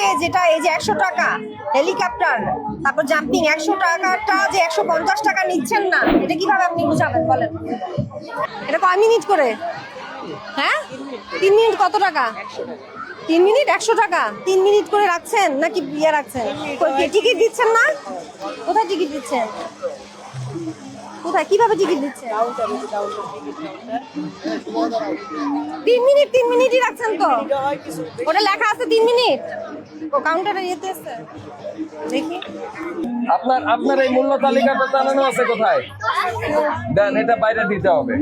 যে যেটা এই যে একশো টাকা হেলিকপ্টার তারপর জাম্পিং একশো টাকাটা যে একশো পঞ্চাশ টাকা নিচ্ছেন না এটা কীভাবে আপনি বুঝাবেন বলেন? এটা কয় মিনিট করে? হ্যাঁ? তিন মিনিট কত টাকা? তিন মিনিট একশো টাকা? তিন মিনিট করে রাখছেন নাকি ইয়ে রাখছেন? টিকিট দিচ্ছেন না? কোথায় টিকিট দিচ্ছেন? কোথায়? কীভাবে টিকিট দিচ্ছেন তিন মিনিট, তিন মিনিটই রাখছেন তো? ওটা লেখা আছে তিন মিনিট। ও কাউন্টারে ইয়েতে আছে দেখি। আপনার আপনার এই মূল্য তালিকাটা জানানো আছে কোথায়? দেন, এটা বাইরে দিতে হবে।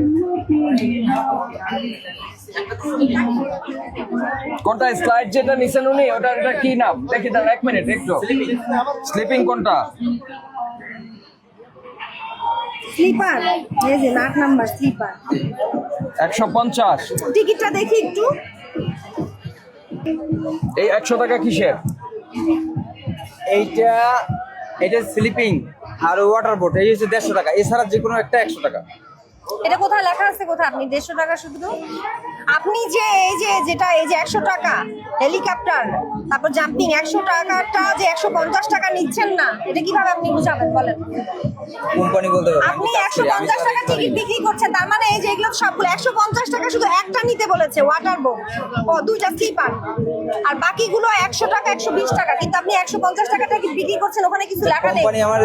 কোনটা স্লাইড যেটা নিছেন উনি ওটা এটা কি নাম? দেখি দেন, এক মিনিট, একটু। স্লিপিং কোনটা? স্লিপার এই যে আট নাম্বার স্লিপার একশো পঞ্চাশ। টিকিটটা দেখি একটু। এই একশো টাকা কিসের? এইটা এটা স্লিপিং আর ওয়াটার বোট এই হচ্ছে দেড়শো টাকা। এছাড়া যে কোনো একটা একশো টাকা। এটা কোথায় লেখা আছে কোথায়? আপনি দেড়শো টাকা শুধু? আপনি যে এই যে যেটা এই যে একশো টাকা হেলিকপ্টার তারপর জাম্পিং একশো টাকাটা যে একশো পঞ্চাশ টাকা নিচ্ছেন না এটা কীভাবে আপনি বুঝাবেন বলেন? কোম্পানি বলতে আপনি একশো পঞ্চাশ টাকা টিকিট বিক্রি করছেন তার মানে এই যে এগুলো সবগুলো একশো পঞ্চাশ টাকা শুধু একটা নিতে বলেছে ওয়াটার বোট ও দুইটা স্লিপার আর বাকিগুলো একশো টাকা একশো বিশ টাকা কিন্তু আপনি একশো পঞ্চাশ টাকা টিকিট বিক্রি করছেন ওখানে কিছু লেখা নেই। কোম্পানি আমার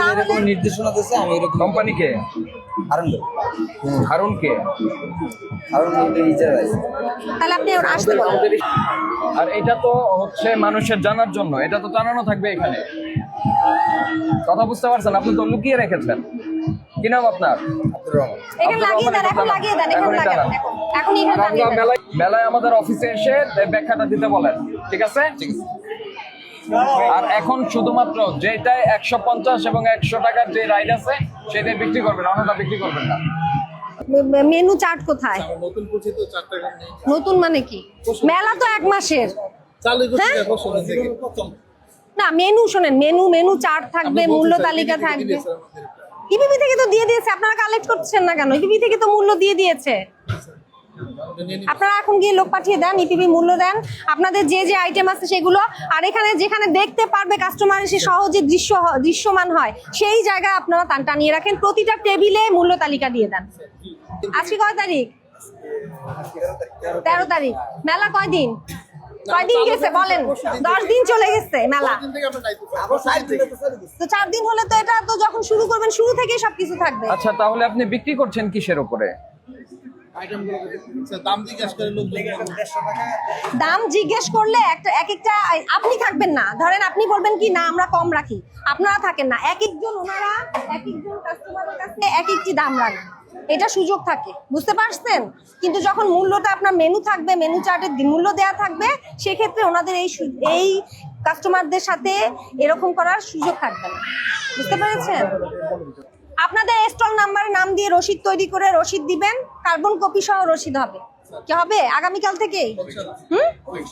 নির্দেশনা দিচ্ছে আমি এরকম কোম্পানিকে আরন হারুন কে আছে। তাহলে আপনি ওর আসতে বলেন। আর এটা তো হচ্ছে মানুষের জানার জন্য এটা তো জানানো থাকবে এখানে। কথা বুঝতে পারছেন? আপনি তো লুকিয়ে রেখেছেন। কি নাম আপনার? আব্দুর রহমান। এখানে লাগিয়ে দেন এখন লাগিয়ে দেন এখন এখনই লাগান জানান। এখন এখানে লাগিয়ে আমরা দেন। মেলায় মেলায় আমাদের অফিসে এসে ব্যাখ্যাটা দিতে বলেন। ঠিক আছে? ঠিক আছে। আর এখন শুধুমাত্র যেটাই একশো পঞ্চাশ এবং একশো টাকার যে রাইড আছে সেটাই বিক্রি করবেন অন্যটা বিক্রি করবেন না। মেনু চার্ট কোথায়? নতুন নেই। নতুন মানে কি? মেলা তো এক মাসের। হ্যাঁ? না মেনু শোনেন মেনু মেনু চার্ট থাকবে মূল্য তালিকা থাকবে। ইবিবি। থেকে তো দিয়ে দিয়েছে আপনারা কালেক্ট করছেন না কেন? ইবিবি থেকে তো মূল্য দিয়ে দিয়েছে। নিন। আপনারা এখন গিয়ে লোক পাঠিয়ে দেন ইপিপি মূল্য দেন। আপনাদের যে যে আইটেম আছে সেগুলো, আর এখানে যেখানে দেখতে পারবে কাস্টমার এসে সহজে দৃশ্য দৃশ্যমান হয়, সেই জায়গায় আপনারা টান টানিয়ে রাখেন। প্রতিটা টেবিলে মূল্য তালিকা দিয়ে দেন। আজকে কয় তারিখ? তেরো তারিখ। মেলা কয় দিন? কয় দিন গেছে বলেন। দশ দিন চলে গেছে মেলা। তো চার দিন হলে তো এটা তো যখন শুরু করবেন, শুরু থেকেই সবকিছু থাকবে। আচ্ছা তাহলে আপনি বিক্রি করছেন কিসের উপরে? দাম জিজ্ঞেস করলে একটা এক একটা আপনি থাকবেন না। ধরেন আপনি বলবেন কি, না, আমরা কম রাখি। আপনারা থাকেন না। এক একজন ওনারা, এক একজন কাস্টমারের কাছে এক একটি দাম রাখেন এটা সুযোগ থাকে। বুঝতে পারছেন? কিন্তু যখন মূল্যটা আপনার মেনু থাকবে মেনু চার্টের মূল্য দেওয়া থাকবে, সেক্ষেত্রে ওনাদের এই এই কাস্টমারদের সাথে এরকম করার সুযোগ থাকবে না। বুঝতে পেরেছেন? আপনাদের স্টল নাম্বারের নাম দিয়ে রসিদ তৈরি করে রসিদ দিবেন কার্বন কপি সহ রসিদ হবে। কি হবে? আগামীকাল থেকেই? হুম?